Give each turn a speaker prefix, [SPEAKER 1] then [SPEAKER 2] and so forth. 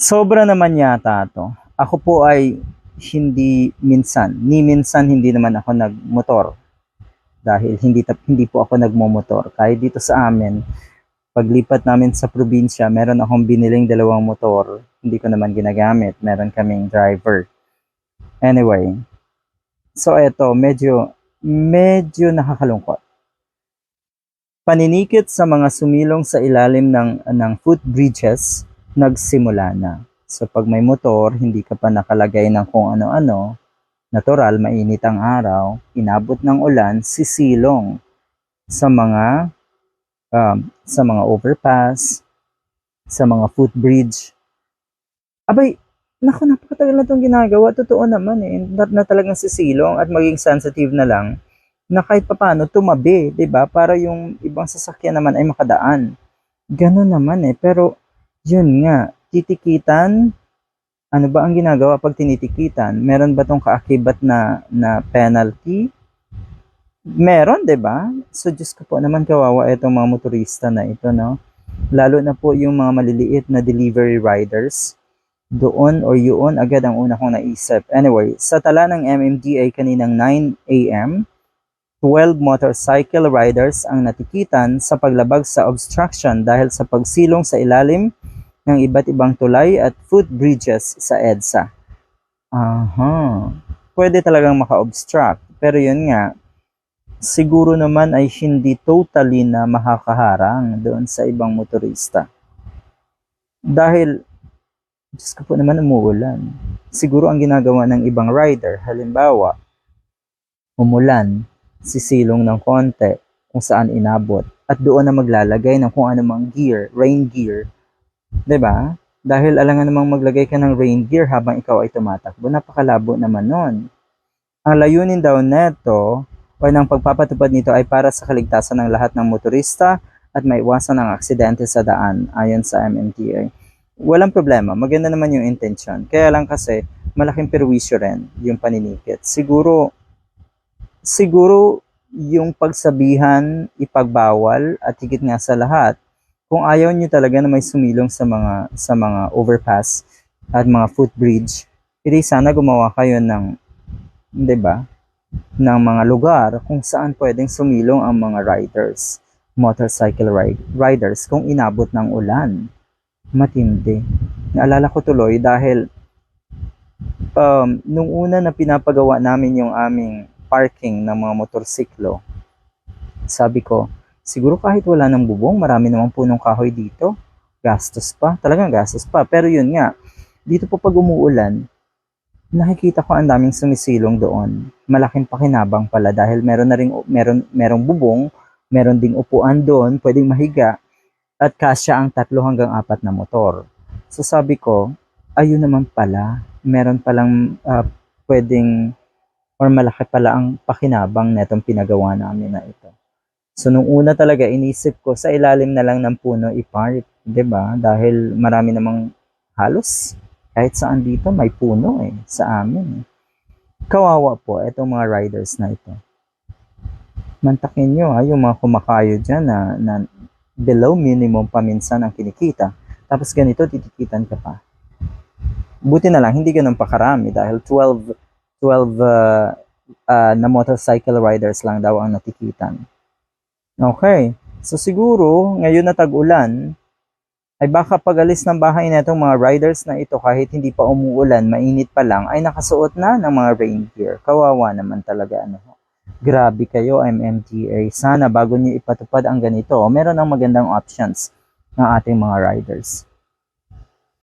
[SPEAKER 1] Sobra naman yata to. Ako po ay hindi minsan, ni minsan hindi naman ako nagmotor. Dahil hindi hindi po ako nagmomotor. Kahit dito sa amin, paglipat namin sa probinsya, meron akong biniling dalawang motor. Hindi ko naman ginagamit. Meron kaming driver. Anyway, so eto, medyo medyo nakakalungkot. Paninikit sa mga sumilong sa ilalim ng ng footbridges nagsimula na. So pag may motor, hindi ka pa nakalagay ng kung ano-ano, natural, mainit ang araw, inabot ng ulan, sisilong sa mga um, sa mga overpass, sa mga footbridge. Abay, naku, napakatagal na itong ginagawa. Totoo naman eh, na, na talagang sisilong at maging sensitive na lang na kahit papano tumabi, 'di ba? Para yung ibang sasakyan naman ay makadaan. Ganun naman eh, pero yun nga, titikitan, ano ba ang ginagawa pag tinitikitan? Meron ba tong kaakibat na, na penalty? Meron, 'di ba? So, Diyos ko po naman kawawa itong mga motorista na ito, no? Lalo na po yung mga maliliit na delivery riders. Doon or yun, agad ang una kong naisip. Anyway, sa tala ng MMDA kaninang 9 a.m., 12 motorcycle riders ang natikitan sa paglabag sa obstruction dahil sa pagsilong sa ilalim ng iba't ibang tulay at footbridges sa EDSA. Aha. Pwede talagang maka-obstruct. Pero yun nga, siguro naman ay hindi totally na makakaharang doon sa ibang motorista. Dahil, Diyos ko po naman umuulan. Siguro ang ginagawa ng ibang rider, halimbawa, umulan, sisilong ng konti kung saan inabot at doon na maglalagay ng kung anumang gear, rain gear. Ba? Dahil alangan namang maglagay ka ng rain gear habang ikaw ay tumatakbo. Napakalabo naman nun. Ang layunin daw neto o ng pagpapatupad nito ay para sa kaligtasan ng lahat ng motorista at maiwasan ang aksidente sa daan ayon sa MMDA. Walang problema, maganda naman yung intention. Kaya lang kasi malaking perwisyo rin yung paninikit. Siguro siguro yung pagsabihan, ipagbawal at higit nga sa lahat, kung ayaw nyo talaga na may sumilong sa mga sa mga overpass at mga footbridge, edi sana gumawa kayo ng 'di ba? ng mga lugar kung saan pwedeng sumilong ang mga riders, motorcycle ride, riders kung inabot ng ulan. Matindi. Naalala ko tuloy dahil um, nung una na pinapagawa namin yung aming parking ng mga motorsiklo, sabi ko, siguro kahit wala ng bubong, marami namang punong kahoy dito. Gastos pa, talagang gastos pa. Pero yun nga, dito po pag umuulan, nakikita ko ang daming sumisilong doon. Malaking pakinabang pala dahil meron na ring meron merong bubong, meron ding upuan doon, pwedeng mahiga at kasya ang tatlo hanggang apat na motor. So sabi ko, ayun naman pala, meron palang ah, pwedeng or malaki pala ang pakinabang netong pinagawa namin na ito. So nung una talaga inisip ko sa ilalim na lang ng puno i-park, 'di ba? Dahil marami namang halos kahit saan dito may puno eh sa amin. eh. Kawawa po itong mga riders na ito. Mantakin nyo ha, yung mga kumakayo dyan na, na below minimum paminsan ang kinikita. Tapos ganito, titikitan ka pa. Buti na lang, hindi ganun pa karami dahil 12, 12 uh, uh, na motorcycle riders lang daw ang natikitan. Okay. So siguro, ngayon na tag-ulan, ay baka pagalis ng bahay na itong mga riders na ito kahit hindi pa umuulan, mainit pa lang, ay nakasuot na ng mga rain gear. Kawawa naman talaga. Ano. Grabe kayo, MMDA. Sana bago niyo ipatupad ang ganito, meron ng magandang options ng ating mga riders.